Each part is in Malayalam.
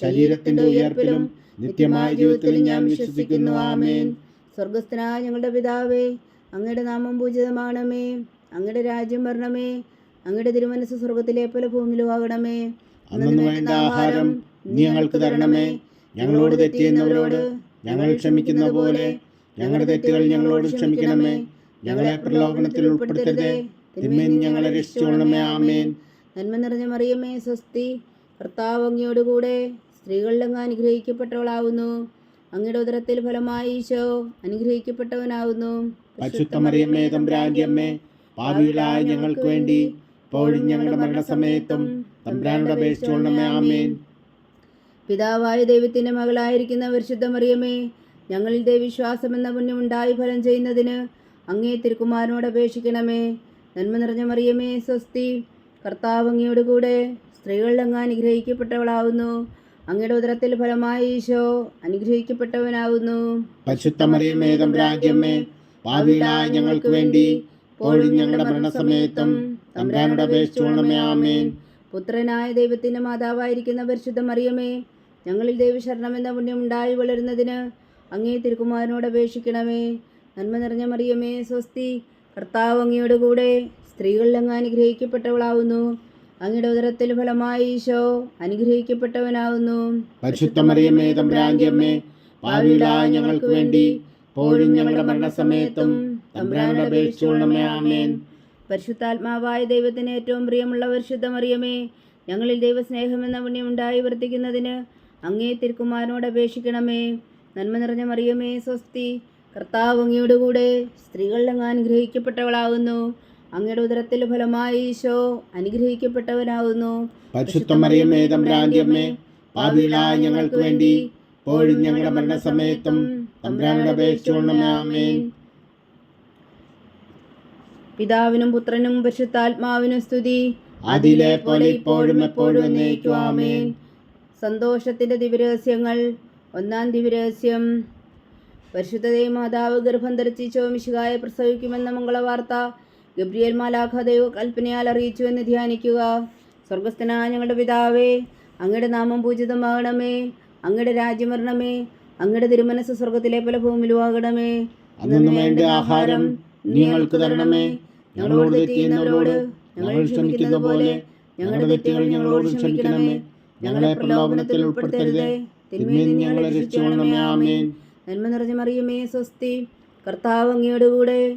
ശരീരത്തിന്റെ ഉയർപ്പിലും നിത്യമായ ജീവിതത്തിലും ഞാൻ വിശ്വസിക്കുന്നു. ആമേൻ. സ്വർഗസ്ഥനായ ഞങ്ങളുടെ പിതാവേ അങ്ങയുടെ നാമം പൂജിതമാണമേ. അങ്ങയുടെ രാജ്യം വരണമേ. അങ്ങയുടെ തിരുമനസ് സ്വർഗത്തിലെ പോലെ ഭൂമിയിലും ആകണമേ അന്നു വേണ്ട ആഹാരം നീ ഞങ്ങൾക്ക് തരണമേ. ഞങ്ങളോട് തെറ്റിയുന്നവരോട് ഞങ്ങൾ ക്ഷമിക്കുന്ന പോലെ ഞങ്ങളുടെ തെറ്റുകൾ ഞങ്ങളോട് ക്ഷമിക്കണമേ. ഞങ്ങളെ പ്രലോഭനത്തിൽ ഉൾപ്പെടുത്തരുതേ. ഞങ്ങളെ രക്ഷിച്ചോളണമേ ആമേൻ. നന്മ നിറഞ്ഞ മറിയമേ സ്വസ്തി. കർത്താവ് അങ്ങയോടുകൂടെ സ്ത്രീകളിലങ്ങ് അനുഗ്രഹിക്കപ്പെട്ടവളാവുന്നു. അങ്ങയുടെ ഉദരത്തിൽ ഫലമായി ഈശോ അനുഗ്രഹിക്കപ്പെട്ടവനാവുന്നു. പരിശുദ്ധ തമ്പ്രാന്റിയമ്മേ തമ്പുരാന്റെ പാപികളായ ഞങ്ങൾക്ക് വേണ്ടി ഇപ്പോഴും ഞങ്ങളുടെ മരണസമയത്തും തമ്പ്രാനോട് അപേക്ഷിച്ചോളണമേ ആമേൻ. പിതാവായ ദൈവത്തിന്റെ മകളായിരിക്കുന്ന പരിശുദ്ധ മറിയമേ ഞങ്ങളിൽ ദൈവവിശ്വാസം എന്ന പുണ്യമുണ്ടായി ഫലം ചെയ്യുന്നതിന് അങ്ങേ തിരുക്കുമാരനോട് അപേക്ഷിക്കണമേ. നന്മ നിറഞ്ഞ മറിയമേ സ്വസ്തി കർത്താവ് അങ്ങയോടുകൂടെ സ്ത്രീകളിൽ അങ്ങ് അനുഗ്രഹിക്കപ്പെട്ടവളാവുന്നു. അങ്ങയുടെ ഉദരത്തിൽ ഫലമായി ഈശോ അനുഗ്രഹിക്കപ്പെട്ടവനാവുന്നു. പരിശുദ്ധ മറിയമ്മേ തമ്പുരാന്റെ അമ്മേ പാപികളായ ഞങ്ങൾക്ക് വേണ്ടി ഇപ്പോഴും ഞങ്ങളുടെ മരണസമയത്തും തമ്പ്രാനോട് അപേക്ഷിച്ചോണമേ ആമേൻ. പുത്രനായ ദൈവത്തിന്റെ മാതാവായിരിക്കുന്ന പരിശുദ്ധ മറിയമേ ഞങ്ങളിൽ ദൈവശരണം എന്ന പുണ്യം ഉണ്ടായി വളരുന്നതിന് അങ്ങേ തിരുക്കുമാരനോട് അപേക്ഷിക്കണമേ. നന്മ നിറഞ്ഞ മറിയമേ സ്വസ്തി കർത്താവ് അങ്ങയോട് കൂടെ സ്ത്രീകളിൽ അങ്ങ് അനുഗ്രഹിക്കപ്പെട്ടവളാവുന്നു. അങ്ങയുടെ ഉദരത്തിൽ ഫലമായി ഈശോ അനുഗ്രഹിക്കപ്പെട്ടവനാവുന്നു. പരിശുദ്ധ മറിയമ്മേ തമ്പുരാന്റെ അമ്മേ പാപികളായ ഞങ്ങൾക്ക് വേണ്ടി പോഴും ഞങ്ങളുടെ മരണസമയത്തും തമ്പുരാനോട് അപേക്ഷിച്ചുകൊള്ളണമേ ആമേൻ. പരിശുദ്ധാത്മാവായ ദൈവത്തിന് ഏറ്റവും പ്രിയമുള്ള പരിശുദ്ധമറിയമേ ഞങ്ങളിൽ ദൈവസ്നേഹം എന്ന പുണ്യം ഉണ്ടായി വർദ്ധിക്കുന്നതിന് അങ്ങേ തിരുക്കുമാരനോട് അപേക്ഷിക്കണമേ. നന്മ നിറഞ്ഞ മറിയമേ സ്വസ്തി കർത്താവ് അങ്ങയോടുകൂടെ സ്ത്രീകളിലെ സ്ത്രീകളിൽ അങ്ങ് അനുഗ്രഹിക്കപ്പെട്ടവളാകുന്നു അങ്ങയുടെ ഉദരത്തിൽ ഫലമായി ഈശോ അനുഗ്രഹിക്കപ്പെട്ടവനാവുന്നു. പാപികളായ ഞങ്ങൾക്ക് വേണ്ടി ഇപ്പോഴും ഞങ്ങളുടെ മരണസമയത്തും തമ്പുരാനോട് പിതാവിനും പുത്രനും പരിശുദ്ധാത്മാവിനും സ്തുതി. അതിലെ പോലെ ഇപ്പോഴും എപ്പോഴും ആമേൻ. സന്തോഷത്തിന്റെ ദിവരഹസ്യങ്ങൾ ഒന്നാം ദിവരഹസ്യം പരിശുദ്ധതയും മാതാവ് ഗർഭം ധരിച്ച് ചോമിശുകായ പ്രസവിക്കുമെന്ന മംഗളവാർത്ത. ഗബ്രിയേൽ മാലാഖ ദൈവ കൽപ്പനയാൽ അറിയിച്ചു എന്ന് ധ്യാനിക്കുക. സ്വർഗസ്ഥനായ ഞങ്ങളുടെ പിതാവേ അങ്ങയുടെ നാമം പൂജിതമാകണമേ അങ്ങയുടെ രാജ്യം വരണമേ അങ്ങയുടെ തിരുമനസ് സ്വർഗത്തിലെ പല ഭൂമിയിലും ആകണമേ. ആഹാരം ഞങ്ങൾക്ക് തരണമേ. ഞങ്ങളോട് തെറ്റിയുന്നവരോട് ഞങ്ങൾ ക്ഷമിക്കുന്ന പോലെ ഞങ്ങളുടെ തെറ്റുകൾ ഞങ്ങളോട് ക്ഷമിക്കണമേ. ഞങ്ങളെ പ്രലോഭനത്തിൽ ഉൾപ്പെടുത്തരുതേ. തിന്മയിൽ ഞങ്ങളെ രക്ഷിച്ചുകൊള്ളണമേ. ആമേൻ. നന്മ നിറഞ്ഞ മറിയമേ സ്വസ്തി. കർത്താവ് അങ്ങയുടെ കൂടെ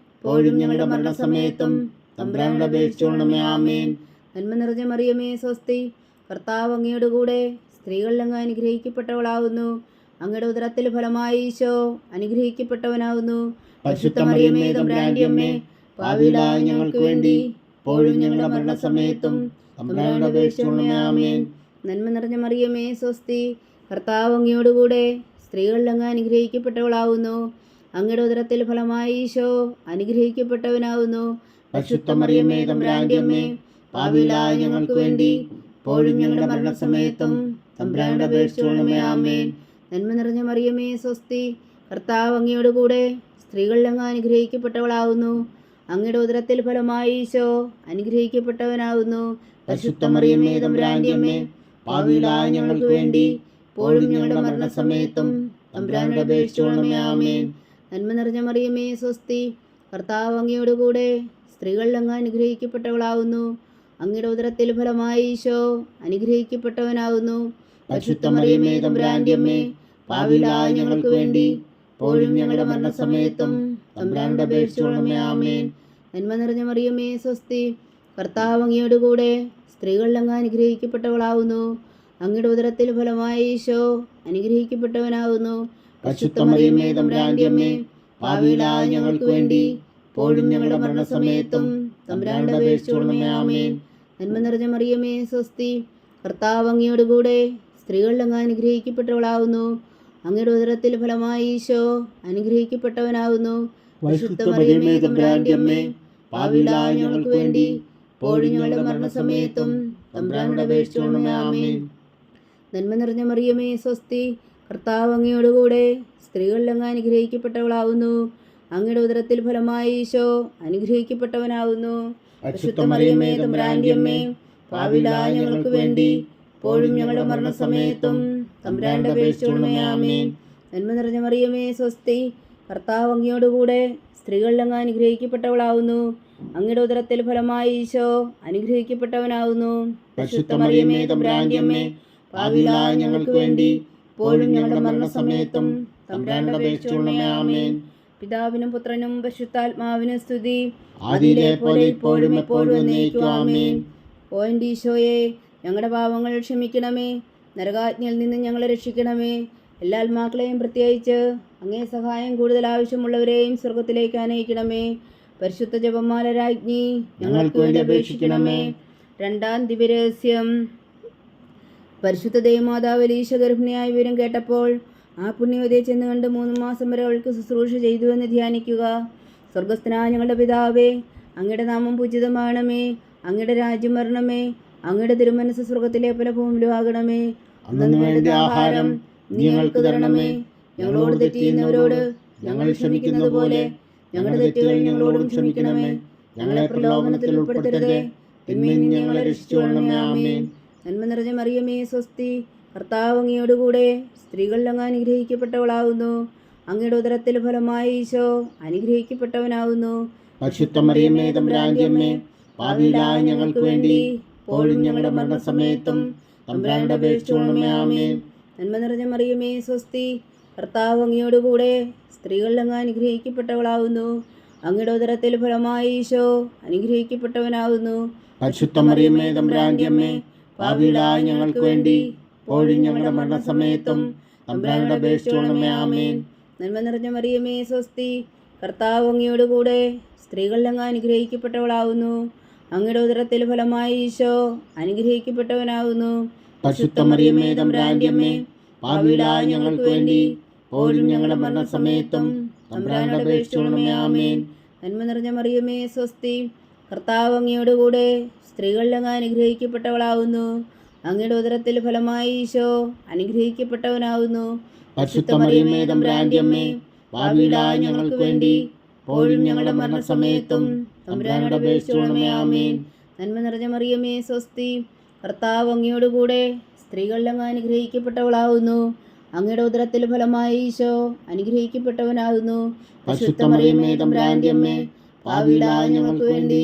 ഇപ്പോഴും ഞങ്ങളുടെ മരണസമയത്തും തമ്പ്രാനോട് അപേക്ഷിച്ചോണമേ ആമേൻ. നന്മ നിറഞ്ഞ മറിയമേ സ്വസ്തി. കർത്താവ് അങ്ങയുടെ കൂടെ സ്ത്രീകളിൽ അങ്ങ് അനുഗ്രഹിക്കപ്പെട്ടവളാവുന്നു. അങ്ങയുടെ ഉദരത്തിൽ ഫലമായി ഈശോ അനുഗ്രഹിക്കപ്പെട്ടവനാവുന്നു. പരിശുദ്ധ മറിയമേ തമ്പുരാന്റെ അമ്മേ പാവിലായ ഞങ്ങൾക്ക് വേണ്ടി ഇപ്പോഴും ഞങ്ങളുടെ മരണസമയത്തും തമ്പ്രാനോട് അപേക്ഷിച്ചോണമേ ആമേൻ. നന്മ നിറഞ്ഞ മറിയമേ സ്വസ്തി. കർത്താവ് അങ്ങയോടുകൂടെ സ്ത്രീകളിൽ അങ്ങ് അനുഗ്രഹിക്കപ്പെട്ടവളാവുന്നു. അങ്ങയുടെ ഉദരത്തിൽ ഫലമായി ഈശോ അനുഗ്രഹിക്കപ്പെട്ടവനാവുന്നു. പരിശുദ്ധ മറിയമേ തമ്പുരാന്റെ അമ്മേ പാവിലായ ഞങ്ങൾക്ക് വേണ്ടി ഇപ്പോഴും ഞങ്ങളുടെ മരണസമയത്തും തമ്പുരാനോട് അപേക്ഷിച്ചോളമേ ആമേൻ. നന്മ നിറഞ്ഞ മറിയമേ സ്വസ്തി കർത്താവ് അങ്ങയോടുകൂടെ സ്ത്രീകളിൽ അങ്ങ് അനുഗ്രഹിക്കപ്പെട്ടവളാവുന്നു. അങ്ങയുടെ ഉദരത്തിൽ ഫലമായി ഈശോ അനുഗ്രഹിക്കപ്പെട്ടവനാവുന്നു. പരിശുദ്ധ മറിയമേ തമ്പുരാന്റെ അമ്മേ പാവിലായ ഞങ്ങൾക്ക് വേണ്ടി ഇപ്പോഴും ഞങ്ങളുടെ മരണസമയത്തും തമ്പ്രാനോട് അപേക്ഷിച്ചോളമേ ആമേൻ. നന്മ നിറഞ്ഞ മറിയമേ സ്വസ്തി. കർത്താവ് അങ്ങയോടുകൂടെ സ്ത്രീകളിൽ അങ്ങ് അനുഗ്രഹിക്കപ്പെട്ടവളാവുന്നു. അങ്ങയുടെ ഉദരത്തിൽ ഫലമായി ഈശോ അനുഗ്രഹിക്കപ്പെട്ടവനാവുന്നു. പരിശുദ്ധ മറിയമേ അമ്മേ പാവിലായ ഞങ്ങൾക്ക് വേണ്ടി ഇപ്പോഴും ഞങ്ങളുടെ മരണസമയത്തും തമ്പുരാനോട് അപേക്ഷിച്ചോളമേ ആമേൻ. നന്മ നിറഞ്ഞ മറിയമേ സ്വസ്തി. കർത്താവ് അങ്ങയോടുകൂടെ സ്ത്രീകളിൽ അങ്ങ് അനുഗ്രഹിക്കപ്പെട്ടവളാവുന്നു. അങ്ങയുടെ ഉദരത്തിൽ ഫലമായി ഈശോ അനുഗ്രഹിക്കപ്പെട്ടവനാവുന്നു. പരിശുദ്ധ മറിയമേ തമ്പുരാന്റെ അമ്മേ പാവിലായ ഞങ്ങൾക്ക് വേണ്ടി പോഴും ഞങ്ങളുടെ മരണസമയത്തും തമ്പുരാനോട് അപേക്ഷിച്ചുകൊള്ളണമേ ആമേൻ. നന്മ നിറഞ്ഞ മറിയമേ സ്വസ്തി. കർത്താവ് അങ്ങയോടുകൂടെ സ്ത്രീകളിലങ്ങ് അനുഗ്രഹിക്കപ്പെട്ടവളാവുന്നു. അങ്ങയുടെ ഉദരത്തിൽ ഫലമായി ഈശോ അനുഗ്രഹിക്കപ്പെട്ടവനാവുന്നു. പരിശുദ്ധ മറിയമേ തമ്പുരാന്റെ അമ്മേ പാവിലായ ഞങ്ങൾക്ക് വേണ്ടി പോഴും ഞങ്ങളുടെ മരണസമയത്തും തമ്പുരാനോട് അപേക്ഷിച്ചുകൊള്ളണമേ ആമേൻ. നന്മ നിറഞ്ഞ മറിയമേ സ്വസ്തി. കർത്താവ് അങ്ങയോടുകൂടെ സ്ത്രീകളിൽ അങ്ങ് അനുഗ്രഹിക്കപ്പെട്ടവളാവുന്നു. അങ്ങയുടെ ഉദരത്തിൽ ഫലമായി ഈശോ അനുഗ്രഹിക്കപ്പെട്ടവനാവുന്നു. പരിശുദ്ധ മറിയമേ തമ്പുരാന്റെ അമ്മേ ഞങ്ങൾക്ക് വേണ്ടി ഇപ്പോഴും ഞങ്ങളുടെ മരണസമയത്തും തമ്പുരാനോട് അപേക്ഷിച്ചുകൊള്ളണമേ ആമേൻ. നന്മ നിറഞ്ഞ മറിയമേ സ്വസ്തി കർത്താവ് അങ്ങയോടുകൂടെ സ്ത്രീകളിൽ അങ്ങ് അനുഗ്രഹിക്കപ്പെട്ടവളാവുന്നു. അങ്ങയുടെ ഉദരത്തിൽ ഫലമായി ഈശോ അനുഗ്രഹിക്കപ്പെട്ടവനാവുന്നു. പരിശുദ്ധ മറിയമേ തമ്പുരാന്റെ അമ്മേ ഞങ്ങൾക്ക് വേണ്ടി ഇപ്പോഴും ഞങ്ങളുടെ മരണസമയത്തും തമ്പുരാന്റെ അപേക്ഷിച്ചുകൊള്ളണമേ ആമേൻ. പിതാവിനും പുത്രനും പരിശുദ്ധാത്മാവിനും സ്തുതി. ആദിയിലെ പോലെ ഇപ്പോഴും എപ്പോഴും എന്നേക്കും ആമേൻ. ഓ എന്റെ ഈശോയെ ഞങ്ങളുടെ പാവങ്ങൾ ക്ഷമിക്കണമേ. നരകാജ്ഞയിൽ നിന്ന് ഞങ്ങളെ രക്ഷിക്കണമേ. എല്ലാ ആത്മാക്കളെയും പ്രത്യേകിച്ച് അങ്ങേ സഹായം കൂടുതൽ ആവശ്യമുള്ളവരെയും സ്വർഗത്തിലേക്ക് അനയിക്കണമേ. പരിശുദ്ധ ജപമാല രാജ്ഞി ഞങ്ങൾക്ക് വേണ്ടി അപേക്ഷിക്കണമേ. രണ്ടാം ദിവരഹസ്യം പരിശുദ്ധ ദേവമാതാവ് ലീശ ഗർഭിണിയായ വിവരം കേട്ടപ്പോൾ ആ പുണ്യവതിയെ ചെന്ന് കണ്ട് മൂന്ന് മാസം വരെ അവൾക്ക് ശുശ്രൂഷ ചെയ്തുവെന്ന് ധ്യാനിക്കുക. സ്വർഗസ്ഥനായ ഞങ്ങളുടെ പിതാവേ അങ്ങയുടെ നാമം പൂജിതമാകണമേ അങ്ങയുടെ രാജ്യം വരണമേ അങ്ങയുടെ തിരുമനസ് സ്വർഗത്തിലെ പല ഭൂമിയിലും ആകണമേ. അന്നു വേണ്ട ആഹാരം ഞങ്ങൾക്ക് തരണമേ. ഞങ്ങളോട് തെറ്റിയുന്നവരോട് ഞങ്ങൾ ക്ഷമിക്കുന്നത് പോലെ ഞങ്ങളുടെ തെറ്റുകൾ ഞങ്ങളോടും ക്ഷമിക്കണമേ. ഞങ്ങളെ പ്രലോഭനത്തിൽ ഉൾപ്പെടുത്തരുതേ. തിന്മയിൽ ഞങ്ങളെ ഞങ്ങളെ രക്ഷിച്ചുകൊള്ളണമേ ആമേൻ. നന്മ നിറഞ്ഞ മറിയമേ സ്വസ്തി. കർത്താവ് അങ്ങയോടുകൂടെ സ്ത്രീകളിൽ അങ്ങ് അനുഗ്രഹിക്കപ്പെട്ടവളാവുന്നു. അങ്ങയുടെ ഉദരത്തിൽ ഫലമായി ഈശോ അനുഗ്രഹിക്കപ്പെട്ടവനാവുന്നു. പരിശുദ്ധ മറിയമ്മേ തമ്പുരാന്റെ അമ്മേ പാവിലായ ഞങ്ങൾക്ക് വേണ്ടി ഇപ്പോഴും ഞങ്ങളുടെ മരണസമയത്തും തമ്പുരാനോട് അപേക്ഷിച്ചുകൊള്ളണമേ ആമേൻ. നന്മ നിറഞ്ഞ മറിയമേ സ്വസ്തി. കർത്താവ് അങ്ങയോടുകൂടെ സ്ത്രീകളിൽ അങ്ങ് അനുഗ്രഹിക്കപ്പെട്ടവളാവുന്നു. അങ്ങയുടെ ഉദരത്തിൽ ഫലമായി ഈശോ അനുഗ്രഹിക്കപ്പെട്ടവനാവുന്നു. പരിശുദ്ധ മറിയമ്മേ അമ്മേ ഞങ്ങൾക്ക് വേണ്ടി ഇപ്പോഴും ഞങ്ങളുടെ മരണസമയത്തും തമ്പുരാനോട് ബേസ്റ്റോണമേ ആമേൻ. നന്മ നിറഞ്ഞ മറിയമേ സ്വസ്തി. കർത്താവ് അങ്ങയോട് കൂടെ സ്ത്രീകളിലങ്ങ് അനുഗ്രഹിക്കപ്പെട്ടവളാവുന്നു. അങ്ങയുടെ ഉദരത്തിൽ ഫലമായി ഈശോ അനുഗ്രഹിക്കപ്പെട്ടവനാവുന്നു. പരിശുദ്ധ മറിയമ്മേ തമ്പുരാന്റെ അമ്മേ പാവിലായ ഞങ്ങൾക്ക് വേണ്ടി ഇപ്പോഴും ഞങ്ങളുടെ മരണസമയത്തും തമ്പുരാനോട് അപേക്ഷിച്ചുകൊള്ളണമേ ആമേൻ. നന്മ നിറഞ്ഞ മറിയമേ സ്വസ്തി. കർത്താവ് അങ്ങയോടുകൂടെ സ്ത്രീകളിൽ അങ്ങ് അനുഗ്രഹിക്കപ്പെട്ടവളാവുന്നു. അങ്ങയുടെ ഉദരത്തിൽ ഫലമായി ഈശോ അനുഗ്രഹിക്കപ്പെട്ടവനാവുന്നു. പരിശുദ്ധ മറിയമ്മേ തമ്പുരാന്റെ അമ്മേ പാവിലായ ഞങ്ങൾക്ക് വേണ്ടി പോഴും ഞങ്ങളുടെ മരണസമയത്തും തമ്പുരാനോട് അപേക്ഷിച്ചുകൊള്ളണമേ ആമേൻ. നന്മ നിറഞ്ഞ മറിയമേ സ്വസ്തി. കർത്താവ് അങ്ങയോടുകൂടെ സ്ത്രീകളിൽ അങ്ങ് അനുഗ്രഹിക്കപ്പെട്ടവളാവുന്നു. അങ്ങയുടെ ഉദരത്തിൽ ഫലമായി ഈശോ അനുഗ്രഹിക്കപ്പെട്ടവനാകുന്നു പരിശുദ്ധ മറിയമ്മേ തമ്പുരാന്റെ അമ്മേ പാവിലായ ഞങ്ങൾക്ക് വേണ്ടി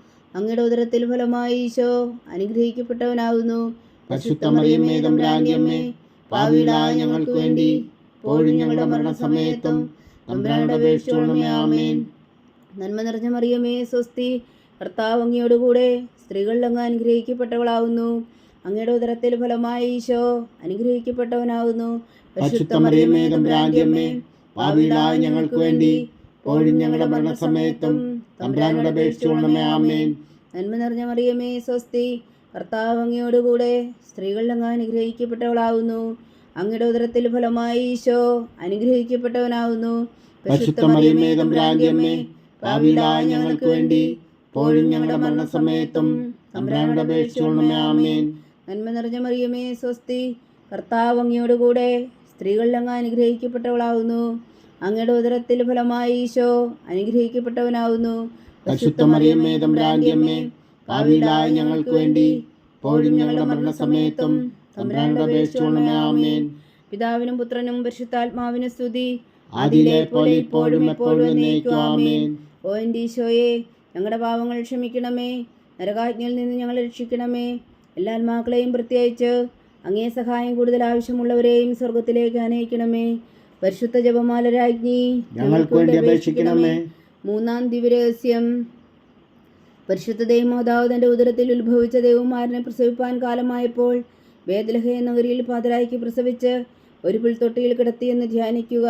അങ്ങയുടെ ഉദരത്തിൽ ഫലമായി ഈശോ അനുഗ്രഹിക്കപ്പെട്ടവനാകുന്നു. പരിശുദ്ധ മറിയമ്മേ തമ്പുരാന്റെ ഞങ്ങൾക്ക് വേണ്ടി പോഴും ഞങ്ങളുടെ മരണസമയത്തും തമ്പുരാനുടെ അപേക്ഷിച്ചോളമേ ആമേൻ. നന്മ നിറഞ്ഞ മറിയമേ സ്വസ്തി കർത്താവ് അങ്ങയോടുകൂടെ സ്ത്രീകളിൽ അങ്ങ് അനുഗ്രഹിക്കപ്പെട്ടവളാവുന്നു. അങ്ങയുടെ ഉദരത്തിൽ ഫലമായി ഈശോ അനുഗ്രഹിക്കപ്പെട്ടവനാകുന്നു. പരിശുദ്ധ മറിയമ്മേ തമ്പുരാന്റെ ഞങ്ങൾക്ക് വേണ്ടി പോഴും ഞങ്ങളുടെ മരണസമയത്തും തമ്പുരാനുടെ ആമേൻ. നന്മ നിറഞ്ഞ മറിയമേ സ്വസ്തി. കർത്താവ് അങ്ങയോടുകൂടെ സ്ത്രീകൾ അങ്ങ് അനുഗ്രഹിക്കപ്പെട്ടവളാവുന്നു. അങ്ങയുടെ ഉദരത്തിൽ ഫലമായി ഈശോ അനുഗ്രഹിക്കപ്പെട്ടവനാവുന്നു. ഞങ്ങൾക്ക് വേണ്ടി പോഴും ഞങ്ങളുടെ മരണസമയത്തും തമ്പുരാനുടെ ആമേൻ. നന്മ നിറഞ്ഞ മറിയമേ സ്വസ്തി. കർത്താവ് അങ്ങയോടുകൂടെ സ്ത്രീകളിൽ അങ്ങ് അനുഗ്രഹിക്കപ്പെട്ടവളാവുന്നു. അങ്ങയുടെ ഉദരത്തിൽ ഫലമായി ഈശോ അനുഗ്രഹിക്കപ്പെട്ടവനാവുന്നു. ഞങ്ങൾക്ക് വേണ്ടി ഇപ്പോഴും ഞങ്ങളുടെ മരണസമയത്തും തമ്പുരാനുടെ അപേക്ഷിച്ചോളമേ ആമേൻ. പിതാവിനും പുത്രനും പരിശുദ്ധാത്മാവിനും സ്തുതി. പോലെ ഇപ്പോഴും എപ്പോഴും ഓ എന്റെ ഈശോയെ ഞങ്ങളുടെ പാവങ്ങൾ ക്ഷമിക്കണമേ. നരകാജ്ഞയിൽ നിന്ന് ഞങ്ങളെ രക്ഷിക്കണമേ. എല്ലാ ആത്മാക്കളെയും പ്രത്യേകിച്ച് അങ്ങേ സഹായം കൂടുതൽ ആവശ്യമുള്ളവരെയും സ്വർഗത്തിലേക്ക് അനയിക്കണമേ. പരിശുദ്ധ ജപമാല രാജ്ഞി ഞങ്ങൾക്ക് വേണ്ടി അപേക്ഷിക്കണമേ. മൂന്നാം ദിവരഹസ്യം പരിശുദ്ധ ദൈവമാതാവ് തന്റെ ഉദരത്തിൽ ഉത്ഭവിച്ച ദൈവമാരനെ പ്രസവിപ്പാൻ കാലമായപ്പോൾ വേദലഹയ നഗരിയിൽ പാതരായിക്ക് പ്രസവിച്ച് ഒരു പുൽത്തൊട്ടിയിൽ കിടത്തിയെന്ന് ധ്യാനിക്കുക.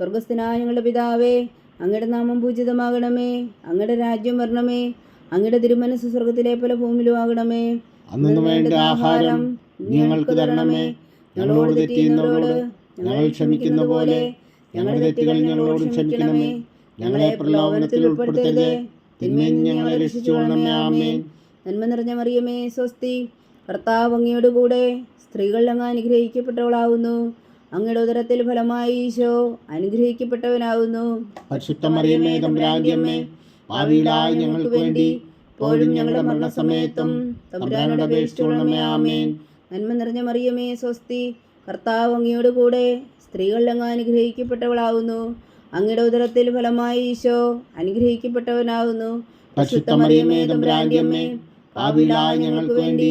സ്വർഗസ്ഥനായ ഞങ്ങളുടെ പിതാവേ അങ്ങയുടെ നാമം പൂജിതമാകണമേ. അങ്ങയുടെ രാജ്യം വരണമേ. അങ്ങയുടെ തിരുമനസ് സ്വർഗത്തിലെ പോലെ ഭൂമിയിലും ആകണമേ. അന്നു വേണ്ട ആഹാരം ഞങ്ങൾക്ക് തരണമേ. ഞങ്ങളോട് തെറ്റിയുന്നവരോട് ഞങ്ങൾ ക്ഷമിക്കുന്ന പോലെ ഞങ്ങളുടെ തെറ്റുകൾ ഞങ്ങളോട് ക്ഷമിക്കണമേ. ഞങ്ങളെ പ്രലോഭനത്തിൽ ഉൾപ്പെടുത്തരുത്. തിന്മയിൽ ഞങ്ങളെ രക്ഷിച്ചുകൊള്ളണമേ. ആമേൻ. നന്മ നിറഞ്ഞ മറിയമേ സ്വസ്തി. കർത്താവ് അങ്ങയോട് കൂടെ സ്ത്രീകൾ അങ്ങ് അനുഗ്രഹിക്കപ്പെട്ടവളാവുന്നു. അങ്ങയുടെ ഉദരത്തിൽ ഫലമായി ഈശോ അനുഗ്രഹിക്കപ്പെട്ടവനാവുന്നു. പരിശുദ്ധ മറിയമ്മേ തമ്പുരാന്റെ അമ്മേ ഭാവിയിലായി ഞങ്ങൾക്ക് വേണ്ടി ഇപ്പോഴും ഞങ്ങളുടെ മരണസമയത്തും തമ്പുരാനോട് അപേക്ഷിച്ചുകൊള്ളണമേ. ആമേൻ. നന്മ നിറഞ്ഞ മറിയമേ സ്വസ്തി. കർത്താവ് അങ്ങയോട് കൂടെ സ്ത്രീകൾ അങ്ങ് അനുഗ്രഹിക്കപ്പെട്ടവളാവുന്നു. അങ്ങയുടെ ഉദരത്തിൽ ഫലമായി ഈശോ അനുഗ്രഹിക്കപ്പെട്ടവനാവുന്നു. പരിശുദ്ധ മറിയമ്മേ തമ്പുരാന്റെ അമ്മേ ഞങ്ങൾക്ക് വേണ്ടി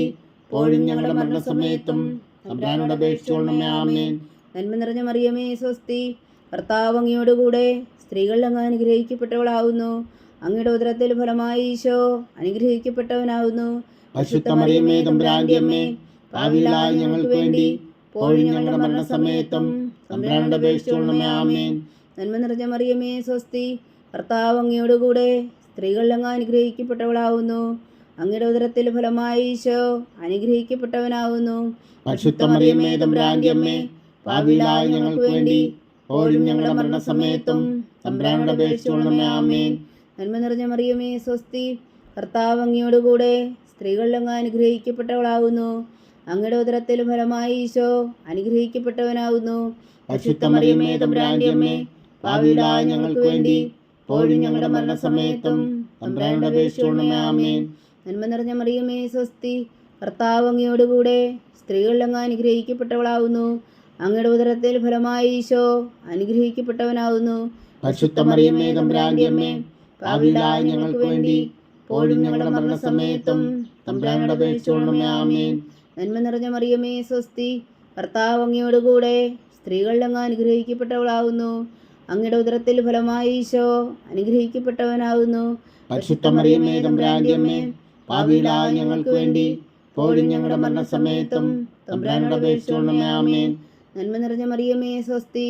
പോഴും ഞങ്ങളുടെ മരണസമയത്തും തമ്പുരാനോട് അപേക്ഷിച്ചുകൊള്ളണമേ ആമേൻ. നന്മ നിറഞ്ഞ മറിയമേ സ്വസ്തി. കർത്താവ് അങ്ങയോട് കൂടെ സ്ത്രീകൾ അങ്ങ് അനുഗ്രഹിക്കപ്പെട്ടവളാവുന്നു. അങ്ങയുടെ ഉദരത്തിൽ ഫലമായി ഈശോ അനുഗ്രഹിക്കപ്പെട്ടവനാവുന്നു. പരിശുദ്ധ മറിയമ്മേ തമ്പുരാന്റെ അമ്മേ ഞങ്ങൾക്ക് വേണ്ടി ഇപ്പോഴും ഞങ്ങളുടെ മരണസമയത്തും തമ്പുരാനോട് അപേക്ഷിച്ചുകൊള്ളണമേ ആമേൻ. നന്മ നിറഞ്ഞ മറിയമേ സ്വസ്തി. കർത്താവ് അങ്ങയോട് കൂടെ സ്ത്രീകൾ അങ്ങ് അനുഗ്രഹിക്കപ്പെട്ടവളാവുന്നു. അങ്ങയുടെ ഉദരത്തിൽ ഫലമായി ഈശോ അനുഗ്രഹിക്കപ്പെട്ടവനാവുന്നു. പരിശുദ്ധ മറിയമ്മേ തമ്പുരാന്റെ അമ്മേ ഭാവിയിലായി ഞങ്ങൾക്ക് വേണ്ടി ഇപ്പോഴും ഞങ്ങളുടെ മരണസമയത്തും തമ്പുരാനോട് അപേക്ഷിച്ചുകൊള്ളണമേ ആമേൻ. നന്മ നിറഞ്ഞ മറിയമേ സ്വസ്തി. കർത്താവ് അങ്ങയോട് കൂടെ സ്ത്രീകൾ അങ്ങ് അനുഗ്രഹിക്കപ്പെട്ടവളാവുന്നു. അങ്ങയുടെ ഉദരത്തിൽ ഫലമായി ഈശോ അനുഗ്രഹിക്കപ്പെട്ടവനാവുന്നു. പരിശുദ്ധ മറിയമ്മേ തമ്പുരാന്റെ അമ്മേ ഭാവിയിലായി ഞങ്ങൾക്ക് വേണ്ടി പോഴും ഞങ്ങളുടെ മരണസമയത്തും തമ്പുരാനോട് അപേക്ഷിച്ചുകൊള്ളണമേ ആമേൻ. നന്മ നിറഞ്ഞ മറിയമേ സ്വസ്തി കർത്താവ് അങ്ങയോട് കൂടെ സ്ത്രീകൾ അങ്ങ് അനുഗ്രഹിക്കപ്പെട്ടവളാവുന്നു. അങ്ങയുടെ ഉദരത്തിൽ ഫലമായി ഈശോ അനുഗ്രഹിക്കപ്പെട്ടവനാവുന്നു. പരിശുദ്ധ മറിയമ്മേ തമ്പുരാന്റെ അമ്മേ ഭാവിയിലായി ഞങ്ങൾക്ക് വേണ്ടി പോഴും ഞങ്ങളുടെ മരണസമയത്തും തമ്പ്രാനോട് അപേക്ഷിച്ചുകൊള്ളണമേ ആമേൻ. നന്മ നിറഞ്ഞ മറിയമേ സ്വസ്തി. ഭർത്താവ് അങ്ങയോട് കൂടെ സ്ത്രീകളുടെ അങ്ങ് അനുഗ്രഹിക്കപ്പെട്ടവളാവുന്നു. അങ്ങയുടെ ഉദരത്തിൽ ഫലമായി ഈശോ അനുഗ്രഹിക്കപ്പെട്ടവനാവുന്നു. ഞങ്ങൾക്ക് വേണ്ടി ഞങ്ങളുടെ മരണസമയത്തും തമ്പുരാനോട് അപേക്ഷിച്ചുകൊള്ളണമേ ആമേൻ. നന്മ നിറഞ്ഞ മറിയമേ സ്വസ്തി.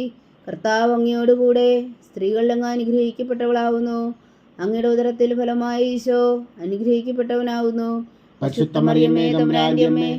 കർത്താവ് അങ്ങയോട് കൂടെ സ്ത്രീകളുടെ അങ്ങ് അനുഗ്രഹിക്കപ്പെട്ടവളാവുന്നു. അങ്ങയുടെ ഉദരത്തിൽ ഫലമായി ഈശോ അനുഗ്രഹിക്കപ്പെട്ടവനാവുന്നു. പരിശുദ്ധ മറിയമ്മേ തമ്പുരാന്റെ അമ്മേ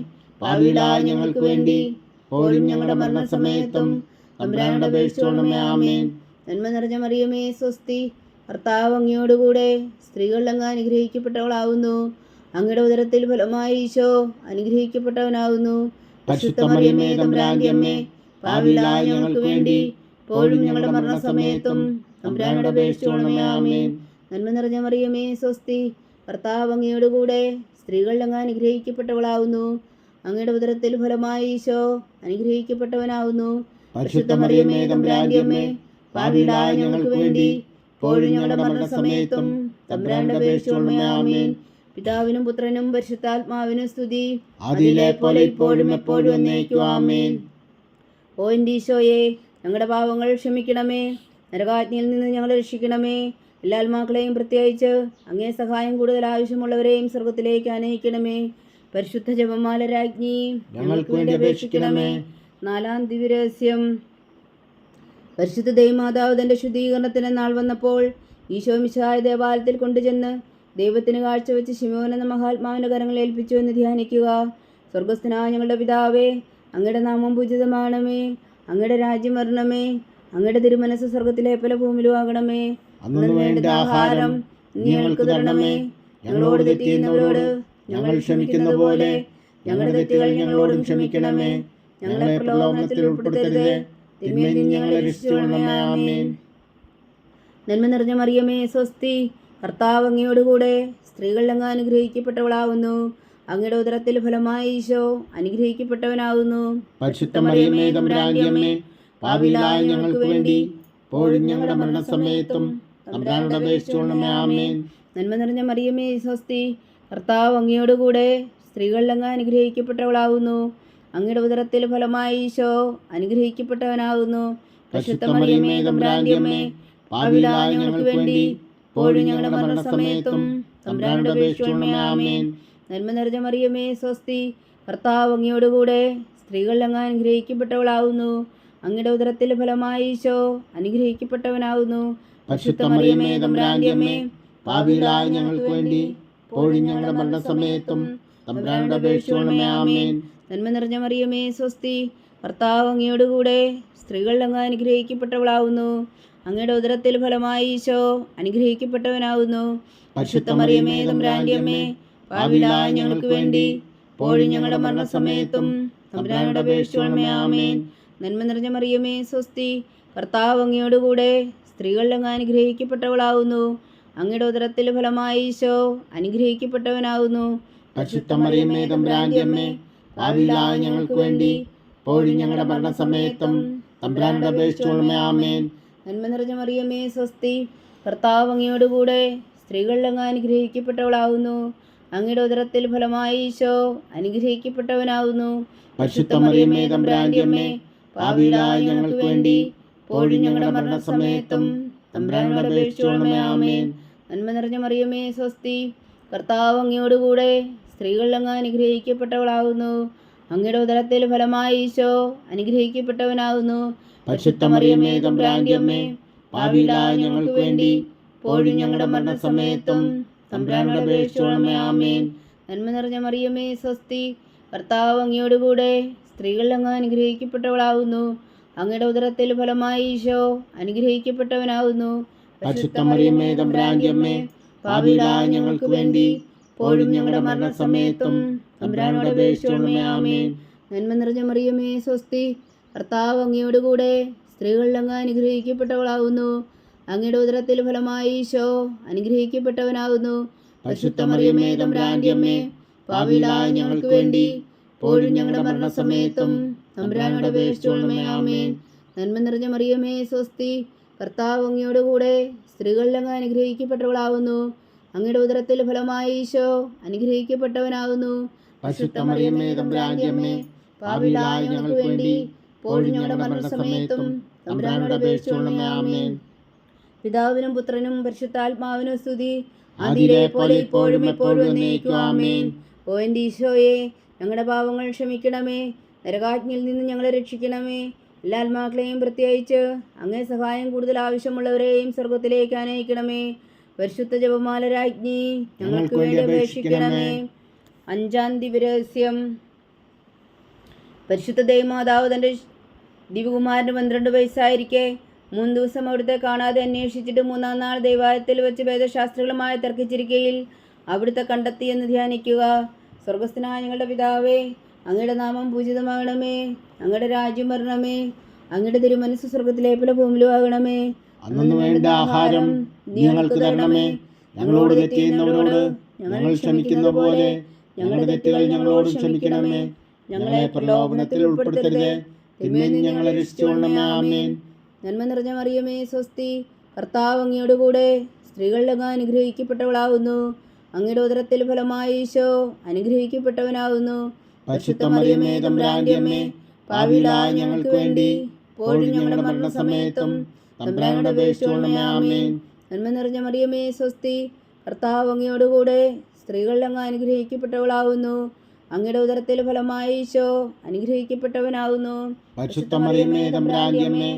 ഭാവിയിലായി ഞങ്ങൾക്ക് വേണ്ടി. പോലും ഞങ്ങളുടെ മരണസമയത്തും തമ്പുരാനോട് അപേക്ഷിച്ചുകൊള്ളണമേ ആമേൻ. നന്മ നിറഞ്ഞ മറിയമേ സ്വസ്തി. കർത്താവ് അങ്ങയോട് കൂടെ സ്ത്രീകൾ അങ്ങ് അനുഗ്രഹിക്കപ്പെട്ടവളാവുന്നു. അങ്ങയുടെ ഉദരത്തിൽ ഫലമായി ഈശോ അനുഗ്രഹിക്കപ്പെട്ടവനാവുന്നു. പരിശുദ്ധ മറിയമ്മേ തമ്പുരാന്റെ അമ്മേ ഭാവിയിലായി ഞങ്ങൾക്ക് വേണ്ടി. ഇപ്പോഴും ഞങ്ങളുടെ മരണസമയത്തും തമ്പുരാനോട് അപേക്ഷിച്ചുകൊള്ളണമേ ആമേൻ. നന്മ നിറഞ്ഞ മറിയമേ സ്വസ്തി. കർത്താവ് അങ്ങയോട് കൂടെ സ്ത്രീകൾ അങ്ങ് അനുഗ്രഹിക്കപ്പെട്ടവളാവുന്നു. അങ്ങയുടെ ഉദരത്തിൽ ഫലമായി ഈശോ അനുഗ്രഹിക്കപ്പെട്ടവനാവുന്നു. പരിശുദ്ധ മറിയമ്മേ തമ്പുരാന്റെ അമ്മേ ഭാവിയിലായി ഞങ്ങൾക്ക് വേണ്ടി ഇപ്പോഴും ഞങ്ങളുടെ മരണസമയത്തും തമ്പുരാന്റെ പിതാവിനും പുത്രനും പരിശുദ്ധാത്മാവിനും സ്തുതി. അതിലെ പോലെ ഇപ്പോഴും എപ്പോഴും എന്നേക്കും ആമേൻ. ഓ എന്റെ ഈശോയെ ഞങ്ങളുടെ പാവങ്ങൾ ക്ഷമിക്കണമേ. നരകാജ്ഞയിൽ നിന്ന് ഞങ്ങളെ രക്ഷിക്കണമേ. എല്ലാ ആത്മാക്കളെയും പ്രത്യേകിച്ച് അങ്ങേ സഹായം കൂടുതൽ ആവശ്യമുള്ളവരെയും സ്വർഗത്തിലേക്ക് അനയിക്കണമേ പരിശുദ്ധ ജപമാല രാജ്ഞി ഞങ്ങൾക്ക് വേണ്ടി അപേക്ഷിക്കണമേ. നാലാം ദിവ്യരഹസ്യം. പരിശുദ്ധ ദൈവമാതാവ് തന്റെ ശുദ്ധീകരണത്തിന് നാൾ വന്നപ്പോൾ ഈശോ മിശായ ദേവാലയത്തിൽ കൊണ്ടുചെന്ന് ദൈവത്തിന് കാഴ്ചവെച്ച് ശിമോൻ എന്ന മഹാത്മാവിന്റെ കരങ്ങളിൽ ഏൽപ്പിച്ചു എന്ന് ധ്യാനിക്കുക. സ്വർഗസ്ഥനായ ഞങ്ങളുടെ പിതാവേ അങ്ങയുടെ നാമം പൂജിതമാണമേ. അങ്ങയുടെ രാജ്യം വരണമേ. അങ്ങയുടെ തിരുമനസ് സ്വർഗത്തിലെ പല ഭൂമിയിലും ആകണമേ. വേണ്ട ആഹാരം നീ ഞങ്ങൾക്ക് തരണമേ. ഞങ്ങളോട് തെറ്റിയുന്നവരോട് ഞങ്ങൾ ക്ഷമിക്കുന്ന പോലെ ഞങ്ങളുടെ തെറ്റുകൾ ഞങ്ങളോടും ക്ഷമിക്കണമേ. ഞങ്ങളെ പ്രലോഭനത്തിൽ ഉൾപ്പെടുത്തരുത്. തിന്മയിൽ ഞങ്ങളെ രക്ഷിച്ചുകൊള്ളണമേ ആമേൻ. നന്മ നിറഞ്ഞ മറിയമേ സ്വസ്തി. കർത്താവ് അങ്ങയോടുകൂടെ സ്ത്രീകൾ അങ്ങ് അനുഗ്രഹിക്കപ്പെട്ടവളാവുന്നു. അങ്ങയുടെ ഉദരത്തിൽ ഫലമായി ഈശോ അനുഗ്രഹിക്കപ്പെട്ടവനാവുന്നു. പരിശുദ്ധ മറിയമേ ഞങ്ങൾക്ക് വേണ്ടി ഇപ്പോഴും ഞങ്ങളുടെ മരണസമയത്തും തമ്പുരാനോട് അപേക്ഷിച്ചുകൊള്ളണമേ ആമേൻ. നന്മ നിറഞ്ഞ മറിയമേ സ്വസ്തി. കർത്താവ് അങ്ങയോടുകൂടെ സ്ത്രീകളിലങ്ങ് അനുഗ്രഹിക്കപ്പെട്ടവളാകുന്നു അങ്ങയുടെ ഉദരത്തിൽ ഫലമായി ഈശോ അനുഗ്രഹിക്കപ്പെട്ടവനാകുന്നു പരിശുദ്ധ മറിയമേ തമ്പുരാന്റെ അമ്മേ പാപിലായ ഞങ്ങൾക്ക് വേണ്ടി ഇപ്പോഴും ഞങ്ങളുടെ മരണസമയത്തും തമ്പുരാനോട് അപേക്ഷിച്ചുകൊള്ളണമേ ആമേൻ. നന്മ നിറഞ്ഞ മറിയമേ സ്വസ്തി കർത്താവ് അങ്ങയോടുകൂടെ സ്ത്രീകളിലങ്ങ് അങ്ങ് അനുഗ്രഹിക്കപ്പെട്ടവളാകുന്നു അങ്ങയുടെ ഉദരത്തിൽ ഫലമായി ഈശോ അനുഗ്രഹിക്കപ്പെട്ടവനാകുന്നു പരിശുദ്ധ മറിയമേ തമ്പുരാന്റെ അമ്മേ പാപിലായ ഞങ്ങൾക്ക് വേണ്ടി ഇപ്പോഴും ഞങ്ങളുടെ മരണസമയത്തും തമ്പുരാനോട് ആമേൻ. നന്മ നിറഞ്ഞ മറിയമേ സ്വസ്തി. കർത്താവ് അങ്ങയോടുകൂടെ സ്ത്രീകൾ അങ്ങ് അനുഗ്രഹിക്കപ്പെട്ടവളാവുന്നു. അങ്ങയുടെ ഉദരത്തിൽ ഫലമായി ഈശോ അനുഗ്രഹിക്കപ്പെട്ടവനാവുന്നു. പരിശുദ്ധ മറിയമേ തമ്പുരാന്റെ അമ്മേ ഞങ്ങൾക്ക് വേണ്ടി ഇപ്പോഴും ഞങ്ങളുടെ മരണസമയത്തും തമ്പുരാനോട് അപേക്ഷിച്ചുകൊള്ളണമേ ആമേൻ. നന്മ നിറഞ്ഞ മറിയമേ സ്വസ്തി. കർത്താവ് അങ്ങയോടുകൂടെ സ്ത്രീകളുടെ അങ്ങ് അനുഗ്രഹിക്കപ്പെട്ടവളാകുന്നു അങ്ങയുടെ ഉദരത്തിൽ ഫലമായി ഈശോ അനുഗ്രഹിക്കപ്പെട്ടവനാകുന്നു. പരിശുദ്ധ മറിയമേ തമ്പുരാന്റെ അമ്മേ പാപിലായ ഞങ്ങൾക്ക് വേണ്ടി പോഴി ഞങ്ങളുടെ മരണസമയത്തും തമ്പുരാനോട് അപേക്ഷിച്ചുകൊള്ളണമേ ആമേൻ. നന്മ നിറഞ്ഞ മറിയമേ സ്വസ്തി. കർത്താവ് അങ്ങയോടുകൂടെ സ്ത്രീകളിലങ്ങ് അങ്ങ് അനുഗ്രഹിക്കപ്പെട്ടവളാകുന്നു. അങ്ങയുടെ ഉദരത്തിൽ ഫലമായി ഈശോ അനുഗ്രഹിക്കപ്പെട്ടവനാകുന്നു. പരിശുദ്ധ മറിയമേ തമ്പുരാന്റെ അമ്മേ പാപിലായ ഞങ്ങൾക്ക് വേണ്ടി പോഴി ഞങ്ങളുടെ മരണസമയത്തും തമ്പുരാനോട് അപേക്ഷിച്ചോളമേ ആമേൻ. നന്മ നിറഞ്ഞ മറിയമേ സ്വസ്തി. കർത്താവ് അങ്ങയോടുകൂടെ സ്ത്രീകൾ അങ്ങ് അനുഗ്രഹിക്കപ്പെട്ടവളാകുന്നു അങ്ങയുടെ ഉദരത്തിൽ ഫലമായി ഈശോ അനുഗ്രഹിക്കപ്പെട്ടവനാകുന്നു പരിശുദ്ധ മറിയമേ തമ്പുരാന്റെ അമ്മേ പാപിലായ ഞങ്ങൾക്ക് വേണ്ടി പോഴും ഞങ്ങളുടെ മരണസമയത്തും തമ്പുരാനോട് അപേക്ഷിച്ചോളമേ ആമേൻ. നന്മ നിറഞ്ഞ മറിയമേ സ്വസ്തി. കർത്താവ് അങ്ങയോടുകൂടെ സ്ത്രീകൾ അങ്ങ് അനുഗ്രഹിക്കപ്പെട്ടവളാകുന്നു അങ്ങയുടെ ഉദരത്തിൽ ഫലമായി ഈശോ അനുഗ്രഹിക്കപ്പെട്ടവനാകുന്നു പരിശുദ്ധ മറിയമേ തമ്പുരാന്റെ അമ്മേ ഞങ്ങൾക്ക് വേണ്ടി പോഴും ഞങ്ങളുടെ മരണസമയത്തും തമ്പുരാനോട് അപേക്ഷിച്ചുകൊള്ളണമേ ആമേൻ. നന്മ നിറഞ്ഞ മറിയമേ സ്വസ്തി. കർത്താവ് അങ്ങയോടുകൂടെ സ്ത്രീകൾ അങ്ങ് അനുഗ്രഹിക്കപ്പെട്ടവളാവുന്നു. അങ്ങയുടെ ഉദരത്തിൽ ഫലമായി ഈശോ അനുഗ്രഹിക്കപ്പെട്ടവനാവുന്നു. പരിശുദ്ധ മറിയമേ തമ്പുരാന്റെ അമ്മേ ഞങ്ങൾക്ക് വേണ്ടി പോഴും ഞങ്ങളുടെ മരണസമയത്തും തമ്പ്രാനോട് അപേക്ഷിച്ചോളമേ ആമേൻ. നന്മ നിറഞ്ഞ മറിയമേ സ്വസ്തി. കർത്താവ് അങ്ങയോടുകൂടെ സ്ത്രീകൾ അങ്ങ് അനുഗ്രഹിക്കപ്പെട്ടവളാവുന്നു. അങ്ങയുടെ ഉദരത്തിൽ ഫലമായി ഈശോ അനുഗ്രഹിക്കപ്പെട്ടവനാകുന്നു പാപിലായ ഞങ്ങൾക്ക് വേണ്ടി മരണസമയത്തും തമ്പുരാനോട് അപേക്ഷിച്ചുകൊള്ളണമേ ആമേൻ. പിതാവിനും പുത്രനും പരിശുദ്ധാത്മാവിനും സ്തുതി. അതിലെ പോലെ ഇപ്പോഴും എപ്പോഴും എന്നേക്കും ആമേൻ. ഓ എന്റെ ഈശോയെ ഞങ്ങളുടെ പാവങ്ങൾ ക്ഷമിക്കണമേ. നരകാജ്ഞയിൽ നിന്ന് ഞങ്ങളെ രക്ഷിക്കണമേ. എല്ലാ ആത്മാക്കളെയും പ്രത്യേകിച്ച് അങ്ങേ സഹായം കൂടുതൽ ആവശ്യമുള്ളവരെയും സ്വർഗത്തിലേക്ക് അനയിക്കണമേ പരിശുദ്ധ ജപമാല രാജ്ഞി ഞങ്ങൾക്ക് വേണ്ടി അപേക്ഷിക്കണമേ. അഞ്ചാം ദിവരഹസ്യം പരിശുദ്ധ ദൈവമാതാവ് തന്റെ ദിവകുമാരന് പന്ത്രണ്ട് വയസ്സായിരിക്കെ. മൂന്ന് ദിവസം അവിടുത്തെ കാണാതെ അന്വേഷിച്ചിട്ട് മൂന്നാം നാൾ ദൈവാലയത്തിൽ വെച്ച് വേദശാസ്ത്രങ്ങളുമായി തർക്കിച്ചിരിക്കയിൽ അവിടുത്തെ കണ്ടെത്തിയെന്ന് ധ്യാനിക്കുക. സ്വർഗസ്ഥനായ ഞങ്ങളുടെ പിതാവേ അങ്ങയുടെ നാമം പൂജിതമാകണമേ. അങ്ങയുടെ രാജ്യം വരണമേ. അങ്ങയുടെ തിരുമനസ് സ്വർഗത്തിലെ പോലെ ഭൂമിയിലും ആകണമേ. അന്നു വേണ്ട ആഹാരം ഞങ്ങൾക്ക് തരണമേ. ഞങ്ങളോട് തെറ്റ് ചെയ്യുന്നവരോട് ഞങ്ങൾ ക്ഷമിക്കുന്ന പോലെ ഞങ്ങളുടെ തെറ്റുകൾ ഞങ്ങളോട് ക്ഷമിക്കണമേ. ഞങ്ങളെ പ്രലോഭനത്തിൽ ഉൾപ്പെടുത്തരുത്. തിന്മയിൽ ഞങ്ങളെ രക്ഷിച്ചുകൊള്ളണമേ ആമേൻ. നന്മ നിറഞ്ഞ മറിയമേ സ്വസ്തി. കർത്താവ് അങ്ങയുടെ കൂടെ സ്ത്രീകളിൽ അനുഗ്രഹിക്കപ്പെട്ടവളാവുന്നു. അങ്ങയുടെ ഉദരത്തിൽ ഫലമായി ഈശോ അനുഗ്രഹിക്കപ്പെട്ടവനാകുന്നു പരിശുദ്ധ മറിയമേ തമ്പുരാന്റെ അമ്മേ പാവിലായ ഞങ്ങൾക്ക് വേണ്ടി ഇപ്പോഴും ഞങ്ങളുടെ മരണസമയത്തും തമ്പ്രാങ്ങളുടെ അപേക്ഷിച്ചോളമേ ആമേൻ. നന്മ നിറഞ്ഞ മറിയമേ സ്വസ്തി. കർത്താവ് അങ്ങയോടുകൂടെ സ്ത്രീകളിൽ അങ്ങ് അനുഗ്രഹിക്കപ്പെട്ടവളാവുന്നു. അങ്ങയുടെ ഉദരത്തിൽ ഫലമായി ഈശോ അനുഗ്രഹിക്കപ്പെട്ടവനാവുന്നു. പരിശുദ്ധ മറിയമേ തമ്പുരാന്റെ അമ്മേ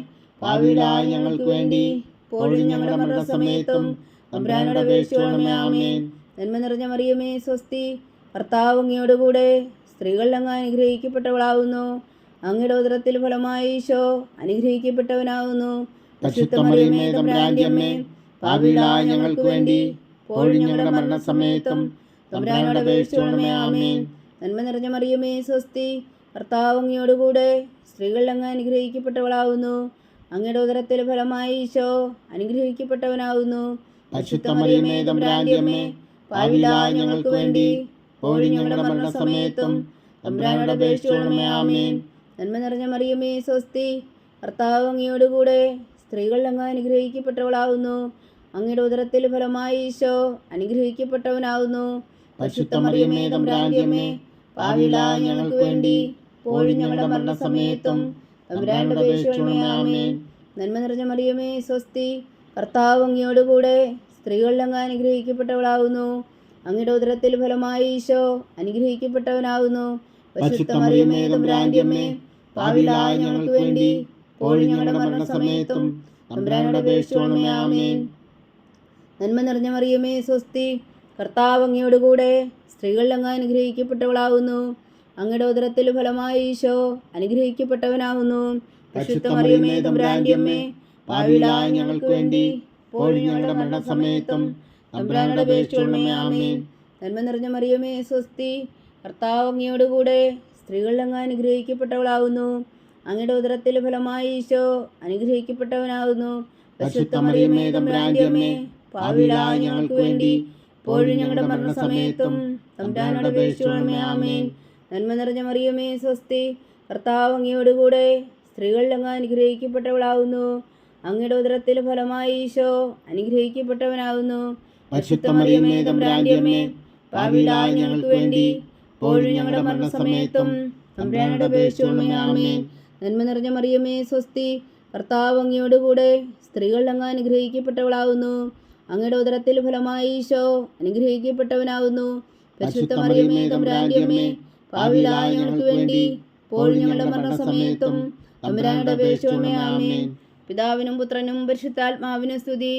പാവിലായ ഞങ്ങൾക്ക് വേണ്ടി ഇപ്പോഴും ഞങ്ങളുടെ മരണസമയത്തും തമ്പുരാനോട് അപേക്ഷിച്ചോളമേ ആമേൻ. നന്മ നിറഞ്ഞ മറിയമേ സ്വസ്തി. കർത്താവ് അങ്ങയോടുകൂടെ സ്ത്രീകളിൽ അങ്ങ് അനുഗ്രഹിക്കപ്പെട്ടവളാവുന്നു. അങ്ങയുടെ ഉദരത്തിൽ ഫലമായി ഈശോ അനുഗ്രഹിക്കപ്പെട്ടവനാവുന്നു. പാവിലായ ഞങ്ങൾക്ക് വേണ്ടി ഇപ്പോഴും ഞങ്ങളുടെ മരണസമയത്തും തമ്പുരാനോട് അപേക്ഷിച്ചോളമേ ആമേൻ. നന്മ നിറഞ്ഞ മറിയമേ സ്വസ്തി കർത്താവ് അങ്ങയോടുകൂടെ സ്ത്രീകൾ അങ്ങ് അനുഗ്രഹിക്കപ്പെട്ടവളാവുന്നു. അങ്ങയുടെ ഉദരത്തിൽ ഫലമായി ഈശോ അനുഗ്രഹിക്കപ്പെട്ടവനാവുന്നു. പരിശുദ്ധ മറിയമേ തമ്പുരാന്റെ അമ്മേ പാവിലായ ഞങ്ങൾക്ക് വേണ്ടി ഇപ്പോഴും ഞങ്ങളുടെ മരണസമയത്തും തമ്പുരാനോട് അപേക്ഷിച്ചോളമേ ആമേൻ. നന്മ നിറഞ്ഞ മറിയമേ സ്വസ്തി. ഭർത്താവ് അങ്ങയോടുകൂടെ സ്ത്രീകൾ അങ്ങ് അനുഗ്രഹിക്കപ്പെട്ടവളാവുന്നു. അങ്ങയുടെ ഉദരത്തിൽ ഫലമായി ഈശോ അനുഗ്രഹിക്കപ്പെട്ടവനാവുന്നു. പരിശുദ്ധ മറിയമേ തമ്പുരാന്റെ പാവില ഞങ്ങൾക്ക് വേണ്ടി ഇപ്പോഴും ഞങ്ങളുടെ മരണസമയത്തും തമ്പുരാനോട് അപേക്ഷിച്ചോളമേ ആമേൻ. നന്മ നിറഞ്ഞ മറിയമേ സ്വസ്തി. കർത്താവ് അങ്ങയോടുകൂടെ സ്ത്രീകളിൽ അങ്ങ് അനുഗ്രഹിക്കപ്പെട്ടവളാകുന്നു അങ്ങയുടെ ഉദരത്തിൽ ഫലമായി ഈശോ അനുഗ്രഹിക്കപ്പെട്ടവനാകുന്നു. പാവിലായ ഞങ്ങൾക്ക് വേണ്ടി ഞങ്ങളുടെ മരണസമയത്തും തമ്പുരാനോട് അപേക്ഷിച്ചോളമേ ആമേൻ. നന്മ നിറഞ്ഞ മറിയമേ സ്വസ്തി കർത്താവ് അങ്ങയോട് കൂടെ സ്ത്രീകളിൽ അങ്ങ് അനുഗ്രഹിക്കപ്പെട്ടവളാകുന്നു അങ്ങയുടെ ഉദരത്തിൽ ഫലമായി ഈശോ അനുഗ്രഹിക്കപ്പെട്ടവനാകുന്നു പരിശുദ്ധ മറിയമേ പാവിലായ ഞങ്ങൾക്ക് വേണ്ടി ഞങ്ങളുടെ മരണസമയത്തും തമ്പുരാനോട് അപേക്ഷിച്ചോളമേ ആമേൻ. നന്മ നിറഞ്ഞ മറിയമേ സ്വസ്തി. കർത്താവ് അങ്ങയോടുകൂടെ സ്ത്രീകളിൽ അങ്ങ് അനുഗ്രഹിക്കപ്പെട്ടവളാവുന്നു. അങ്ങയുടെ ഉദരത്തിൽ ഫലമായി ഈശോ അനുഗ്രഹിക്കപ്പെട്ടവനാവുന്നു. ഞങ്ങൾക്ക് വേണ്ടി ഇപ്പോഴും ഞങ്ങളുടെ മരണസമയത്തും തമ്പുരാനോട് അപേക്ഷിച്ചോളമേ ആമേൻ. നന്മ നിറഞ്ഞ മറിയമേ സ്വസ്തി. കർത്താവ് അങ്ങയോടുകൂടെ സ്ത്രീകളിൽ അങ്ങ് അനുഗ്രഹിക്കപ്പെട്ടവളാവുന്നു. അങ്ങയുടെ ഉദരത്തിൽ ഫലമായി ഈശോ അനുഗ്രഹിക്കപ്പെട്ടവനാകുന്നു പരിശുദ്ധ മറിയമേ തമ്പുരാന്റെ അമ്മേ ഞങ്ങൾക്ക് വേണ്ടി ഇപ്പോഴും ഞങ്ങളുടെ മരണസമയത്തും തമ്പുരാനോട് നന്മ നിറഞ്ഞ മറിയമേ സ്വസ്തി കർത്താവ് അങ്ങയോടുകൂടെ സ്ത്രീകൾ അങ്ങ് അനുഗ്രഹിക്കപ്പെട്ടവളാവുന്നു. അങ്ങയുടെ ഉദരത്തിൽ ഫലമായി ഈശോ അനുഗ്രഹിക്കപ്പെട്ടവനാവുന്നു. പരിശുദ്ധ മറിയമേ തമ്പുരാന്റെ അമ്മേ ഞങ്ങൾക്ക് വേണ്ടി ഇപ്പോഴും ഞങ്ങളുടെ മരണസമയത്തും തമ്പുരാനോട് പിതാവിനും പുത്രനും പരിശുദ്ധാത്മാവിനും സ്തുതി.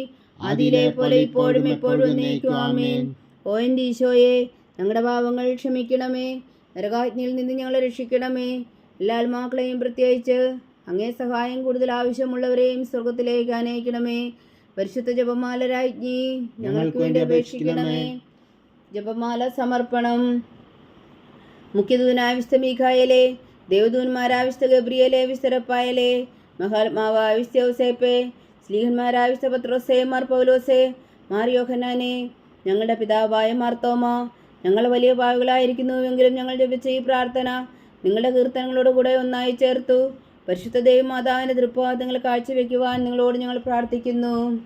ആദിയിലെ പോലെ ഇപ്പോഴും എപ്പോഴും എന്നേക്കും ആമേൻ. ഓ എന്റെ ഈശോയെ ഞങ്ങളുടെ പാവങ്ങൾ ക്ഷമിക്കണമേ. നരകാജ്ഞയിൽ നിന്ന് ഞങ്ങളെ രക്ഷിക്കണമേ. എല്ലാ ആത്മാക്കളെയും പ്രത്യേകിച്ച് അങ്ങേ സഹായം കൂടുതൽ ആവശ്യമുള്ളവരെയും സ്വർഗത്തിലേക്ക് അനയിക്കണമേ പരിശുദ്ധ ജപമാല രാജ്ഞി ഞങ്ങൾക്ക് വേണ്ടി അപേക്ഷിക്കണമേ. ജപമാല സമർപ്പണം. മുഖ്യദൂതനായ മീഖായലെ ദേവദൂന്മാരാവിശ്വ ഗബ്രിയലെ വിസ്തരപ്പായലെ ആവിശ്യ ഔസേപ്പെ സ്ലീഹന്മാരായ വിശുദ്ധ പത്രോസെ മാർ പൗലോസേ മാർ യോഹനാനെ ഞങ്ങളുടെ പിതാവായ മാർത്തോമ ഞങ്ങൾ വലിയ പാവുകളായിരിക്കുന്നുവെങ്കിലും ഞങ്ങൾ ജപിച്ച ഈ പ്രാർത്ഥന നിങ്ങളുടെ കീർത്തനങ്ങളോട് കൂടെ ഒന്നായി ചേർത്തു. പരിശുദ്ധ ദൈവമാതാവിന്റെ തൃപ്പാദങ്ങൾ കാഴ്ചവെക്കുവാൻ നിങ്ങളോട് ഞങ്ങൾ പ്രാർത്ഥിക്കുന്നു.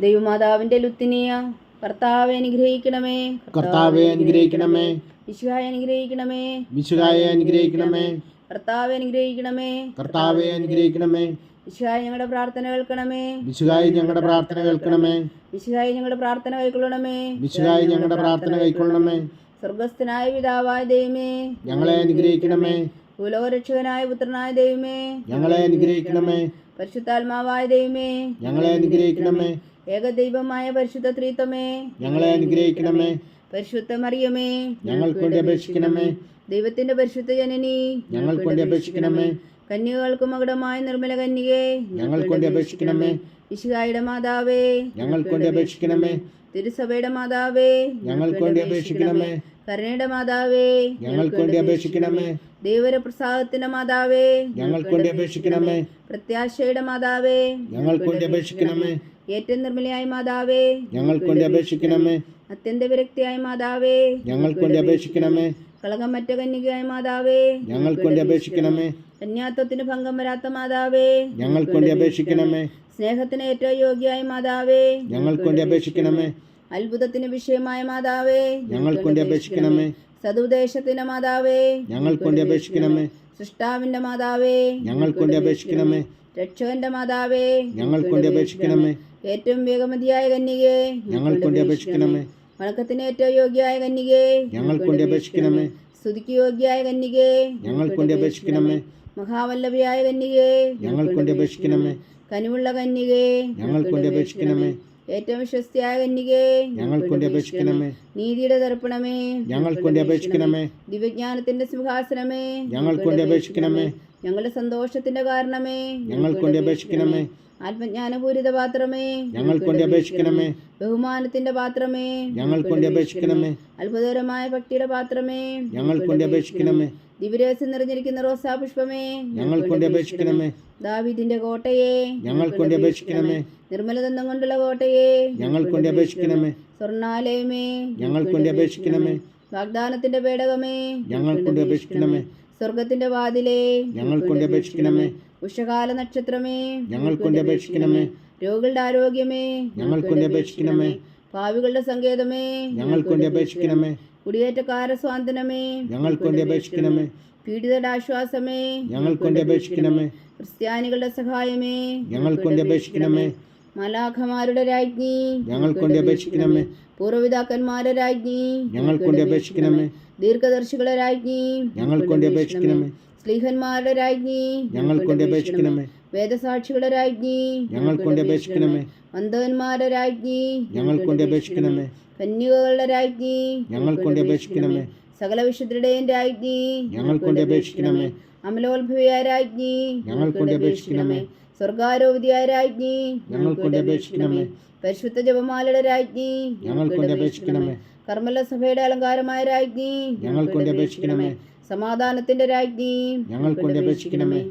ദൈവമാതാവിന്റെ ലുത്തിനിയ കർത്താവെ അനുഗ്രഹിക്കണമേ. കർത്താവെ അനുഗ്രഹിക്കണമേ. വിശുഹായ അനുഗ്രഹിക്കണമേ. വിശുഹായ അനുഗ്രഹിക്കണമേ. കർത്താവെ അനുഗ്രഹിക്കണമേ. കർത്താവെ അനുഗ്രഹിക്കണമേ. വിശുഹായ ഞങ്ങളുടെ പ്രാർത്ഥന കേൾക്കണമേ. വിശുകായി ഞങ്ങളുടെ പ്രാർത്ഥന കേൾക്കണമേ. വിശുഹായ ഞങ്ങളുടെ പ്രാർത്ഥന കൈക്കൊള്ളണമേ വിശുകായി ഞങ്ങളുടെ പ്രാർത്ഥന കൈക്കൊള്ളണമേ സ്വർഗസ്ഥനായ പിതാവായ ദൈവമേ. ഞങ്ങളെ അനുഗ്രഹിക്കണമേ. കുലോരക്ഷകനായ പുത്രനായ ദൈവമേ. ഞങ്ങളെ അനുഗ്രഹിക്കണമേ. പരിശുദ്ധാത്മാവായ ദൈവമേ. ഞങ്ങളെ അനുഗ്രഹിക്കണമേ. ഏകദൈവമായ പരിശുദ്ധ ത്രീത്വമേ. ഞങ്ങളെ അനുഗ്രഹിക്കണമേ. പരിശുദ്ധ മറിയമേ. ഞങ്ങൾക്ക് വേണ്ടി അപേക്ഷിക്കണമേ. ദൈവത്തിന്റെ പരിശുദ്ധ ജനനി. ഞങ്ങൾക്ക് വേണ്ടി അപേക്ഷിക്കണമേ. കന്യകൾക്ക് മകുടമായ നിർമ്മല കന്യകേ ഞങ്ങൾ കൊണ്ട് അപേക്ഷിക്കണമേ. ഇശുകായുടെ മാതാവേ ഞങ്ങൾ കൊണ്ട് അപേക്ഷിക്കണമേ. തിരുസഭയുടെ മാതാവേ ഞങ്ങൾ കൊണ്ട് അപേക്ഷിക്കണമേ. കരുണയുടെ മാതാവേ ഞങ്ങൾ കൊണ്ട് അപേക്ഷിക്കണമേ. ദൈവര പ്രസാദത്തിന്റെ മാതാവേ ഞങ്ങൾക്ക് വേണ്ടി അപേക്ഷിക്കണമേ. പ്രത്യാശയുടെ മാതാവേ ഞങ്ങൾ കൊണ്ട് അപേക്ഷിക്കണമേ. ഏറ്റവും നിർമ്മലയായ മാതാവേ ഞങ്ങൾ കൊണ്ട് അപേക്ഷിക്കണമേ. അത്യന്ത വിരക്തിയായ മാതാവേ ഞങ്ങൾക്ക് വേണ്ടി അപേക്ഷിക്കണമേ. കളകമറ്റ കന്യകയായ മാതാവേ ഞങ്ങൾ കൊണ്ട് അപേക്ഷിക്കണമേ. കന്യാത്വത്തിന് ഭംഗം വരാത്ത മാതാവേ ഞങ്ങൾ വേണ്ടി അപേക്ഷിക്കണമേ. സ്നേഹത്തിന് ഏറ്റവും യോഗ്യായ മാതാവേ ഞങ്ങൾ വേണ്ടി അപേക്ഷിക്കണമേ. അത്ഭുതത്തിന് വിഷയമായ മാതാവേ ഞങ്ങൾ വേണ്ടി അപേക്ഷിക്കണമേ. സതുദേശത്തിന്റെ മാതാവേ ഞങ്ങൾ വേണ്ടി അപേക്ഷിക്കണമേ. സൃഷ്ടാവിന്റെ മാതാവേ ഞങ്ങൾ വേണ്ടി അപേക്ഷിക്കണമേ. രക്ഷകന്റെ മാതാവേ ഞങ്ങൾ വേണ്ടി അപേക്ഷിക്കണമേ. ഏറ്റവും വേഗമതിയായ കന്യകേ ഞങ്ങൾ വേണ്ടി അപേക്ഷിക്കണമേ. വണക്കത്തിന് ഏറ്റവും യോഗ്യയായ കന്യകേ ഞങ്ങൾ വേണ്ടി അപേക്ഷിക്കണമേ. സ്തുതിക്ക് യോഗ്യയായ കന്യകേ ഞങ്ങൾ വേണ്ടി അപേക്ഷിക്കണമേ. മഹാവല്ലഭിയായ കന്യകേ ഞങ്ങൾ വേണ്ടി അപേക്ഷിക്കണമേ കനിവുള്ള കന്യകേ ഞങ്ങൾ വേണ്ടി അപേക്ഷിക്കണമേ ഏറ്റവും വിശ്വസ്തിയായ കന്യകേ ഞങ്ങൾ വേണ്ടി അപേക്ഷിക്കണമേ നീതിയുടെ തർപ്പണമേ ഞങ്ങൾ വേണ്ടി അപേക്ഷിക്കണമേ ദിവ്യജ്ഞാനത്തിന്റെ സിംഹാസനമേ ഞങ്ങൾ വേണ്ടി അപേക്ഷിക്കണമേ ഞങ്ങളുടെ സന്തോഷത്തിന്റെ കാരണമേ ഞങ്ങൾ വേണ്ടി അപേക്ഷിക്കണമേ ആത്മജ്ഞാനപൂരിത പാത്രമേ ഞങ്ങൾക്ക് വേണ്ടി അപേക്ഷിക്കണമേ ബഹുമാനത്തിന്റെ പാത്രമേ ഞങ്ങൾ വേണ്ടി അപേക്ഷിക്കണമേ അത്ഭുതകരമായ ഭക്തിയുടെ പാത്രമേ ഞങ്ങൾ വേണ്ടി അപേക്ഷിക്കണമേ ദിവ്യരഹസ്യം നിറഞ്ഞിരിക്കുന്ന റോസാ പുഷ്പമേ ഞങ്ങൾ വേണ്ടി അപേക്ഷിക്കണമേ. ദാവീദിന്റെ കോട്ടയെ ഞങ്ങൾ അപേക്ഷിക്കണമേ അപേക്ഷിക്കണമേ. നിർമ്മലദന്തം കൊണ്ടുള്ള കോട്ടയെ ഞങ്ങൾ വേണ്ടി അപേക്ഷിക്കണമേ. സ്വർണാലയമേ ഞങ്ങൾ വേണ്ടി അപേക്ഷിക്കണമേ. വാഗ്ദാനത്തിന്റെ പേടകമേ ഞങ്ങൾ വേണ്ടി അപേക്ഷിക്കണമേ. സ്വർഗത്തിന്റെ വാതിലേ ഞങ്ങൾ വേണ്ടി അപേക്ഷിക്കണമേ. ഉഷകാല നക്ഷത്രമേ ഞങ്ങൾ വേണ്ടി അപേക്ഷിക്കണമേ. രോഗികളുടെ ആരോഗ്യമേ ഞങ്ങൾ വേണ്ടി അപേക്ഷിക്കണമേ. ഭാവികളുടെ സങ്കേതമേ ഞങ്ങൾ വേണ്ടി അപേക്ഷിക്കണമേ. കുടിയേറ്റക്കാര സ്വാതന്ത്ര്യമേ ഞങ്ങൾക്ക് വേണ്ടി അപേക്ഷിക്കണമേ. പീഡിതരുടെ ആശ്വാസമേ ഞങ്ങൾക്ക് വേണ്ടി അപേക്ഷിക്കണമേ. ക്രിസ്ത്യാനികളുടെ സഹായമേ. ഞങ്ങൾക്ക് വേണ്ടി അപേക്ഷിക്കണമേ. മലാഖമാരുടെ രാജ്ഞി. ഞങ്ങൾക്ക് വേണ്ടി അപേക്ഷിക്കണമേ. പൂർവപിതാക്കന്മാരുടെ രാജ്ഞി. ഞങ്ങൾക്ക് വേണ്ടി അപേക്ഷിക്കണമേ. ദീർഘദർശികളുടെ രാജ്ഞി. ഞങ്ങൾക്ക് വേണ്ടി അപേക്ഷിക്കണമേ. സ്ലീഹന്മാരുടെ രാജ്ഞി. ഞങ്ങൾക്ക് വേണ്ടി അപേക്ഷിക്കണമേ. വേദസാക്ഷികളുടെ രാജ്ഞി ഞങ്ങൾ കൊണ്ട് അപേക്ഷിക്കണമേ വന്ധവന്മാരുടെ രാജ്ഞി ഞങ്ങൾ കൊണ്ട് അപേക്ഷിക്കണമേ. കന്യകകളുടെ രാജ്ഞി ഞങ്ങൾ കൊണ്ട് അപേക്ഷിക്കണമേ. സകല വിശുദ്ധരുടെയും രാജ്ഞി ഞങ്ങൾ കൊണ്ട് അപേക്ഷിക്കണമേ. അമലോത്ഭവിയായ രാജ്ഞി ഞങ്ങൾ കൊണ്ട് അപേക്ഷിക്കണമേ. സ്വർഗാരോപതിയായ രാജ്ഞി ഞങ്ങൾ കൊണ്ട് അപേക്ഷിക്കണമേ. പരിശുദ്ധ ജപമാലയുടെ രാജ്ഞി ഞങ്ങൾ കൊണ്ട് അപേക്ഷിക്കണമേ. കർമ്മല സഭയുടെ അലങ്കാരമായ രാജ്ഞി ഞങ്ങൾ കൊണ്ട് അപേക്ഷിക്കണമേ. സമാധാനത്തിന്റെ രാജ്ഞി ഞങ്ങൾ കൊണ്ട് അപേക്ഷിക്കണമേ.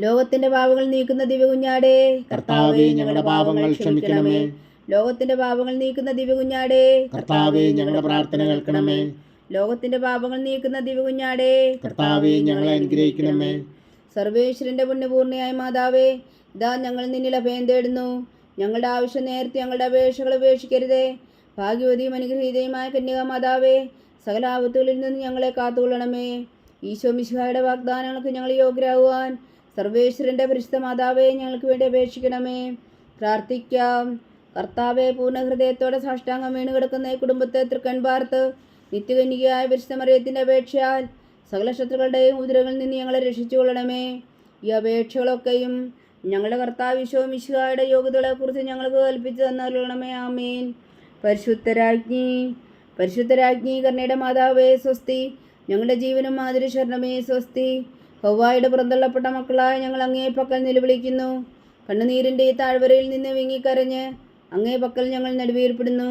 ലോകത്തിന്റെ പാപങ്ങൾ നീക്കുന്ന ദിവ്യകുഞ്ഞാടേ കർത്താവേ ഞങ്ങളുടെ പാപങ്ങൾ ക്ഷമിക്കണമേ. ലോകത്തിന്റെ പാപങ്ങൾ നീക്കുന്ന ദിവ്യകുഞ്ഞാടേ കർത്താവേ ഞങ്ങളുടെ പ്രാർത്ഥന കേൾക്കണമേ. ലോകത്തിന്റെ പാപങ്ങൾ നീക്കുന്ന ദിവ്യകുഞ്ഞാടേ കർത്താവേ ഞങ്ങളെ അനുഗ്രഹിക്കണമേ. സർവേശ്വരന്റെ പുണ്യപൂർണയായ മാതാവേ ഇതാ ഞങ്ങൾ നിന്നിൽ അഭയം തേടുന്നു. ഞങ്ങളുടെ ആവശ്യം നേരത്തെ ഞങ്ങളുടെ അപേക്ഷകൾ ഉപേക്ഷിക്കരുതേ. ഭാഗ്യവതിയും അനുഗ്രഹീതയുമായ കന്യക മാതാവേ സകല ആപത്തുകളിൽ നിന്ന് ഞങ്ങളെ കാത്തുകൊള്ളണമേ. ഈശോ മിശിഹായുടെ വാഗ്ദാനങ്ങൾക്ക് ഞങ്ങൾ യോഗ്യരാകുവാൻ സർവേശ്വരന്റെ പരിശുദ്ധ ഞങ്ങൾക്ക് വേണ്ടി അപേക്ഷിക്കണമേ. പ്രാർത്ഥിക്കാം. കർത്താവെ പൂർണ ഹൃദയത്തോടെ സാഷ്ടാംഗം വീണ് കിടക്കുന്ന ഈ കുടുംബത്തെ തൃക്കൺ പാർത്ത് നിത്യകന്യകയായ പരിശുദ്ധ മറിയത്തിന്റെ അപേക്ഷയാൽ സകല ശത്രുക്കളുടെയും ഉദരങ്ങളിൽ നിന്ന് ഞങ്ങളെ രക്ഷിച്ചുകൊള്ളണമേ. ഈ അപേക്ഷകളൊക്കെയും ഞങ്ങളുടെ കർത്താവ് ഈശോ മിശിഹായുടെ യോഗ്യതകളെക്കുറിച്ച് ഞങ്ങൾക്ക് കൽപ്പിച്ചു തന്നറിയണമേ ആമീൻ. പരിശുദ്ധരാജ്ഞി പരിശുദ്ധരാജ്ഞി കർണയുടെ മാതാവേ സ്വസ്തി. ഞങ്ങളുടെ ജീവനും മാതിരി ശരണമേ സ്വസ്തി. ഹൗവായുടെ പുറന്തള്ളപ്പെട്ട മക്കളായ ഞങ്ങൾ അങ്ങേ പക്കൽ നിലവിളിക്കുന്നു. കണ്ണുനീരിന്റെ ഈ താഴ്വരയിൽ നിന്ന് വിങ്ങിക്കരഞ്ഞ് അങ്ങേ പക്കൽ ഞങ്ങൾ നെടുവീർപ്പെടുന്നു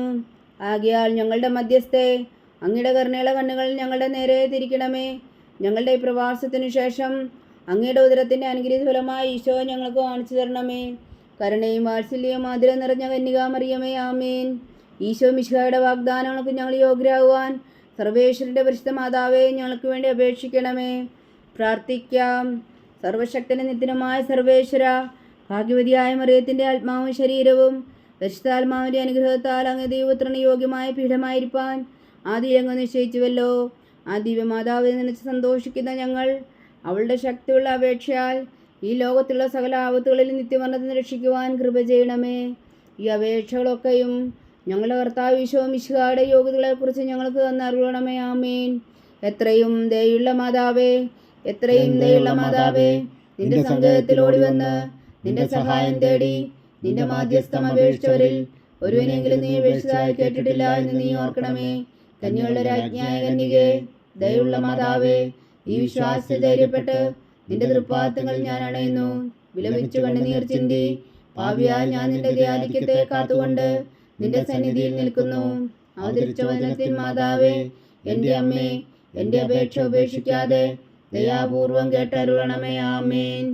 ആകയാൽ ഞങ്ങളുടെ മധ്യസ്ഥെ അങ്ങയുടെ കർണേള കണ്ണുകൾ ഞങ്ങളുടെ നേരെ തിരിക്കണമേ. ഞങ്ങളുടെ പ്രവാസത്തിനു ശേഷം അങ്ങയുടെ ഉദരത്തിന്റെ അനുഗ്രഹീത ഫലമായി ഈശോ ഞങ്ങൾക്ക് കാണിച്ചു തരണമേ. കരുണയും വാത്സല്യവും മധുരം നിറഞ്ഞ കന്യകാമറിയമേ ആമേൻ. ഈശോ മിശിഹായുടെ വാഗ്ദാനങ്ങൾക്ക് ഞങ്ങൾ യോഗ്യരാകുവാൻ സർവേശ്വരന്റെ പരിശുദ്ധ മാതാവേ ഞങ്ങൾക്ക് വേണ്ടി അപേക്ഷിക്കണമേ. പ്രാർത്ഥിക്കാം. സർവശക്തന നിത്യനുമായ സർവേശ്വര ഭാഗ്യവതിയായ മറിയത്തിന്റെ ആത്മാവും ശരീരവും പരിശുദ്ധാത്മാവിന്റെ അനുഗ്രഹത്താൽ അങ്ങ് ദൈവത്തിന് യോഗ്യമായ പീഠമായിരിക്കാൻ ആദ്യം അങ്ങ് നിശ്ചയിച്ചുവല്ലോ. ആ ദിവ്യമാതാവിനെ നനച്ച് സന്തോഷിക്കുന്ന ഞങ്ങൾ അവളുടെ ശക്തിയുള്ള അപേക്ഷയാൽ ഈ ലോകത്തുള്ള സകല ആപത്തുകളിൽ നിത്യമരണത്തിന് രക്ഷിക്കുവാൻ കൃപ ചെയ്യണമേ. ഈ അപേക്ഷകളൊക്കെയും ഞങ്ങളുടെ കർത്താവ് ഈശോ മിശിഹായുടെ യോഗ്യതകളെക്കുറിച്ച് ഞങ്ങൾക്ക് തന്നറിയണമേ. ആമീൻ. എത്രയും ദയുള്ള മാതാവേ എത്രയും ദയുള്ള മാതാവേ നിന്റെ സങ്കേതത്തിൽ ഓടി വന്ന് നിന്റെ സഹായം തേടി നിന്റെ മാധ്യസ്ഥം അപേക്ഷിച്ചവരിൽ ഒരുവനെങ്കിലും നീ അപേക്ഷിച്ചതായി കേട്ടിട്ടില്ല എന്ന് നീ ഓർക്കണമേ. കന്യകളുടെ രാജ്ഞായ കന്യകെ ദയുള്ള മാതാവേ ഈ വിശ്വാസത്തിൽ ധൈര്യപ്പെട്ട് നിന്റെ തൃപ്പാദങ്ങൾ ഞാൻ അണയുന്നു. വിലപിച്ചു കണ്ണുനീർ ചിന്തി. പാവിയാൽ ഞാൻ നിന്റെ ധ്യാനിക്കത്തെ കാത്തുകൊണ്ട് നിന്റെ സന്നിധിയിൽ നിൽക്കുന്നു. അവതരിച്ച വചനത്തിൻ മാതാവേ എന്റെ അമ്മേ എന്റെ അപേക്ഷ ഉപേക്ഷിക്കാതെ தயாபூர்வம் கேட்டருளணமே ஆமேன்.